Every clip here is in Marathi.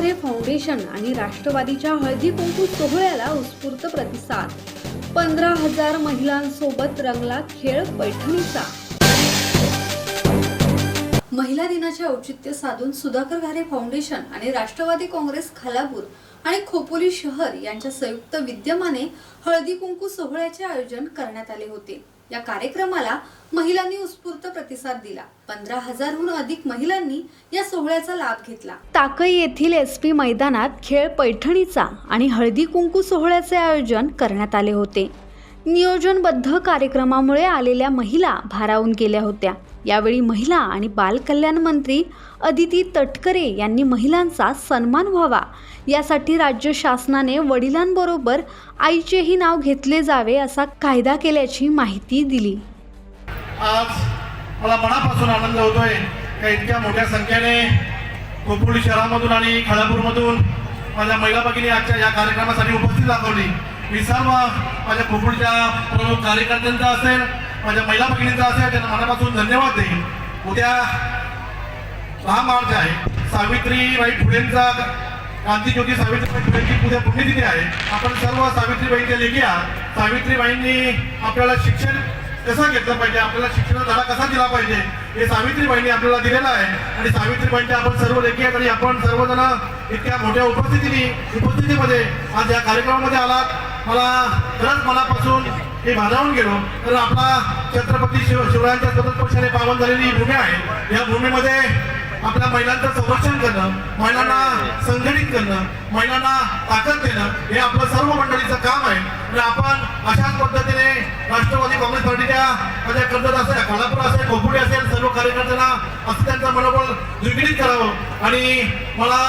फाउंडेशन आणि राष्ट्रवादीच्या हळदी कुंकू सोहळ्याला उत्स्फूर्त प्रतिसाद. पंधरा हजार महिलांसोबत रंगला खेळ पैठणीचा. महिला दिनाचे औचित्य साधून सुधाकर घारे फाउंडेशन आणि राष्ट्रवादी काँग्रेस खालापूर आणि खोपोली शहर यांच्या संयुक्त विद्यमाने हळदी कुंकू सोहळ्याचे आयोजन करण्यात आले होते. या कार्यक्रमाला महिलांनी उत्स्फूर्त प्रतिसाद दिला. पंधरा हजारहून अधिक महिलांनी या सोहळ्याचा लाभ घेतला. ताकई येथील एस पी मैदानात खेळ पैठणीचा आणि हळदी कुंकू सोहळ्याचे आयोजन करण्यात आले होते. नियोजनबद्ध कार्यक्रमामुळे आलेल्या महिला भारावून गेल्या होत्या. यावेळी महिला आणि बालकल्याण मंत्री अदिती तटकरे यांनी महिलांचा सन्मान व्हावा. यासाठी राज्य शासनाने वडिलांबरोबर आईचेही नाव घेतले जावे असा कायदा केल्याची माहिती दिली. आज मला मनापासून आनंद होतोय का इतक्या मोठ्या संख्येने खोपोली शहरामधून आणि खळापूरमधून माझ्या महिला भगिनी आजच्या या कार्यक्रमासाठी उपस्थित दाखवली. मी सर्व माझ्या खोपोलीच्या प्रमुख कार्यकर्त्यांचा असेल माझ्या महिला भगिनींचा असेल त्यांना मनापासून धन्यवाद देईन. उद्या दहा मार्च आहे. सावित्रीबाई फुलेंचा क्रांतीज्योती सावित्रीबाई फुलेंची उद्या पुण्यतिथी आहे. आपण सर्व सावित्रीबाईंच्या लेखी आहात. सावित्रीबाईंनी आपल्याला शिक्षण कसं घेतलं पाहिजे? आपल्याला शिक्षणाचा धडा कसा दिला पाहिजे? हे सावित्रीबाईंनी आपल्याला दिलेलं आहे. आणि सावित्रीबाईंच्या आपण सर्व लेखी आहेत आणि आपण सर्वजण इतक्या मोठ्या उपस्थितीने उपस्थितीमध्ये आज या कार्यक्रमामध्ये आलात. मला खरंच मनापासून हे भारावून गेलो. तर आपला छत्रपती शिव शिवरायांच्या स्वतंत्र पक्षाने पावन झालेली ही भूमी आहे. या भूमीमध्ये आपल्या महिलांचं संरक्षण करणं महिलांना संघटित करणं महिलांना ताकद देणं हे आपलं सर्व मंडळीचं काम आहे. आणि आपण अशाच पद्धतीने राष्ट्रवादी काँग्रेस पार्टीच्या माझ्या कर्जत असेल कोल्हापूर असेल कोपुडी असेल सर्व कार्यकर्त्यांना असं त्यांचं मनोबल द्विगुणित करावं. आणि मला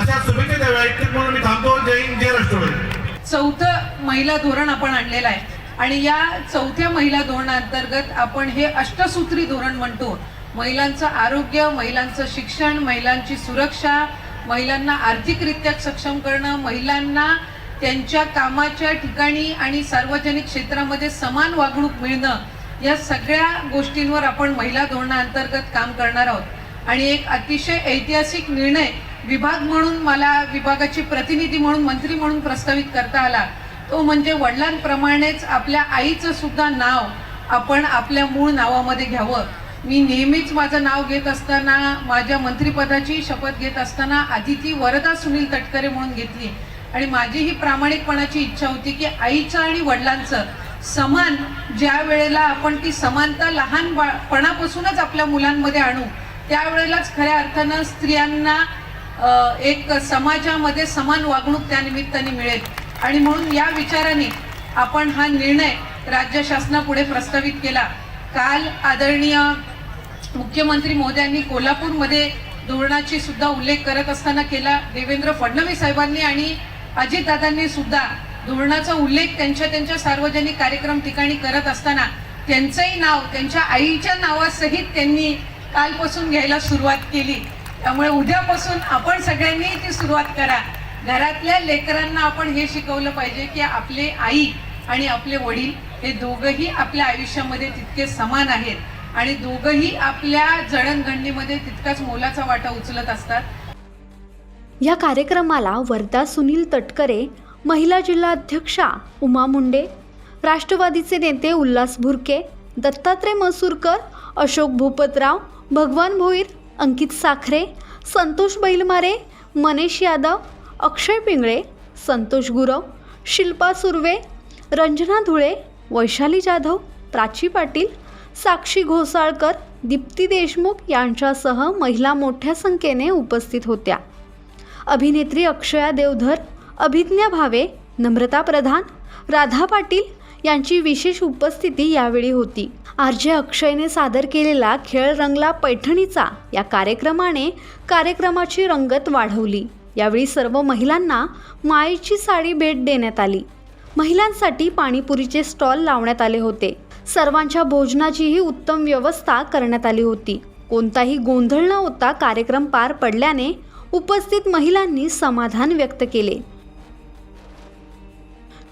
अशा शुभेच्छा द्याव्या इतकेच म्हणून मी थांबतो. जय हिंद जय राष्ट्रवादी. चौथं महिला धोरण आपण आणलेलं आहे. आणि या चौथ्या महिला धोरणाअंतर्गत आपण हे अष्टसूत्री धोरण म्हणतो. महिलांचं आरोग्य महिलांचं शिक्षण महिलांची सुरक्षा महिलांना आर्थिकरित्या सक्षम करणं महिलांना त्यांच्या कामाच्या ठिकाणी आणि सार्वजनिक क्षेत्रामध्ये समान वागणूक मिळणं या सगळ्या गोष्टींवर आपण महिला धोरणाअंतर्गत काम करणार आहोत. आणि एक अतिशय ऐतिहासिक निर्णय विभाग म्हणून मला विभागाची प्रतिनिधी म्हणून मंत्री म्हणून प्रस्तावित करता आला. तो म्हणजे वडिलांप्रमाणेच आपल्या आईचं सुद्धा नाव आपण आपल्या मूळ नावामध्ये घ्यावं. मी नेहमीच माझं नाव घेत असताना माझ्या मंत्रिपदाची शपथ घेत असताना आधी ती वरदा सुनील तटकरे म्हणून घेतली. आणि माझी ही प्रामाणिकपणाची इच्छा होती की आईचं आणि वडिलांचं समान ज्या वेळेला आपण ती समानता लहान आपल्या मुलांमध्ये आणू त्यावेळेलाच खऱ्या अर्थानं स्त्रियांना एक समाजामध्ये समान वागणूक त्या निमित्ताने मिळेल. आणि म्हणून या विचाराने आपण हा निर्णय राज्य शासनापुढे प्रस्तावित केला. काल आदरणीय मुख्यमंत्री महोदयांनी कोल्हापूरमध्ये धोरणाची सुद्धा उल्लेख करत असताना केला देवेंद्र फडणवीस साहेबांनी आणि अजितदादांनी सुद्धा धोरणाचा उल्लेख त्यांच्या त्यांच्या सार्वजनिक कार्यक्रम ठिकाणी करत असताना त्यांचंही नाव त्यांच्या आईच्या नावासहित त्यांनी कालपासून घ्यायला सुरुवात केली. त्यामुळे उद्यापासून आपण सगळ्यांनी ती सुरुवात करा. घरातल्या लेकरांना आपण हे शिकवलं पाहिजे की आपले आई आणि आपले वडील हे दोघंही आपल्या आयुष्यामध्ये तितके समान आहेत. आणि दोघंही आपल्या जडणघडणीमध्ये तितकाच मोलाचा वाटा उचलत असतात. या कार्यक्रमाला वर्धा सुनील तटकरे महिला जिल्हाध्यक्षा उमा मुंडे राष्ट्रवादीचे नेते उल्हास भुरके दत्तात्रय मसूरकर अशोक भूपतराव भगवान भोईर अंकित साखरे संतोष बैलमारे मनीष यादव अक्षय पिंगळे संतोष गुरव शिल्पा सुर्वे रंजना धुळे वैशाली जाधव प्राची पाटील साक्षी घोसाळकर दीप्ती देशमुख यांच्यासह महिला मोठ्या संख्येने उपस्थित होत्या. अभिनेत्री अक्षया देवधर अभिज्ञा भावे नम्रता प्रधान राधा पाटील यांची विशेष उपस्थिती यावेळी होती. आर जे अक्षयने सादर केलेला खेळ रंगला पैठणीचा. या कार्यक्रमाने कार्यक्रमाची रंगत वाढवली. यावेळी सर्व महिलांना मायेची साडी भेट देण्यात आली. महिलांसाठी पाणीपुरीचे स्टॉल लावण्यात आले होते. सर्वांच्या भोजनाचीही उत्तम व्यवस्था करण्यात आली होती. कोणताही गोंधळ न होता कार्यक्रम पार पडल्याने उपस्थित महिलांनी समाधान व्यक्त केले.